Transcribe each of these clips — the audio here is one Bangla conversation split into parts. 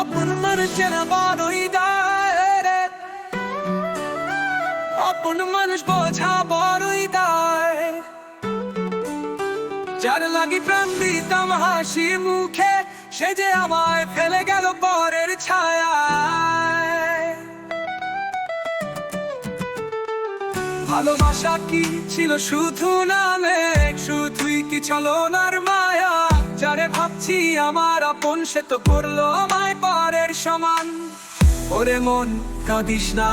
আপন মানুষের বড়ই দায় আপন মানুষ বোঝা বড়ই দায়। যার লাগি প্রাণ দিতাম হাসি মুখে, সে যে আমায় ফেলে গেল পরের ছায়ায়। ভালোবাসা কি ছিল শুধু নামে, শুধুই কি চলনার মায়া? যারে ভাবছি আমার আপন, সে তো করল আমায় পরের সমান ওরে মন কাঁদিস না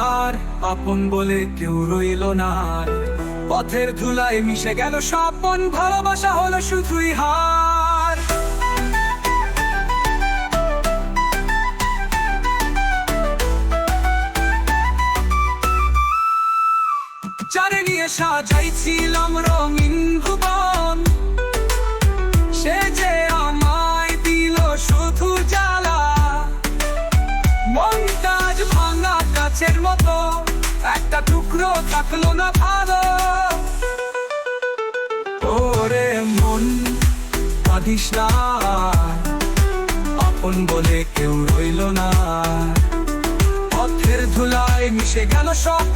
আপন বলে কেউ রইল না। পথের ধুলায় মিশে গেল স্বপন, ভালোবাসা হলো শুধুই হার চারে নিয়ে সাজাইছিলাম রঙিন মনটাজ ভাঙা কাছের মতো, একটা টুকরো থাকল না ভালো। ওরে মন, কাঁদিস না, আপন বলে কেউ রইল না। পথের ধুলায় মিশে গেল স্বপন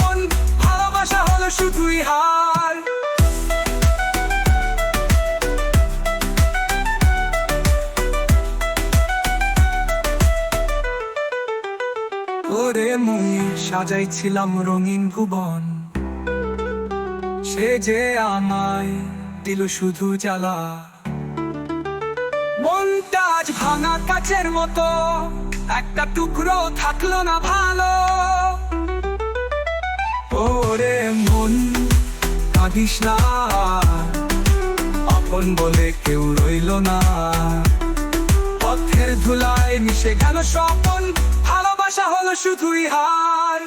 ওরে মুই সাজাইছিলাম রঙিন ভুবন। সে যে আমায় দিল শুধু জ্বালা। মনটা আজ ভাঙা কাচের মতো, একটা টুকরো থাকল না ভালো। ওরে মন, কাঁদিস না, আপন বলে কেউ রইল না। পথের ধুলায় মিশে গেল স্বপন ভালোবাসা হলো শুধুই হার।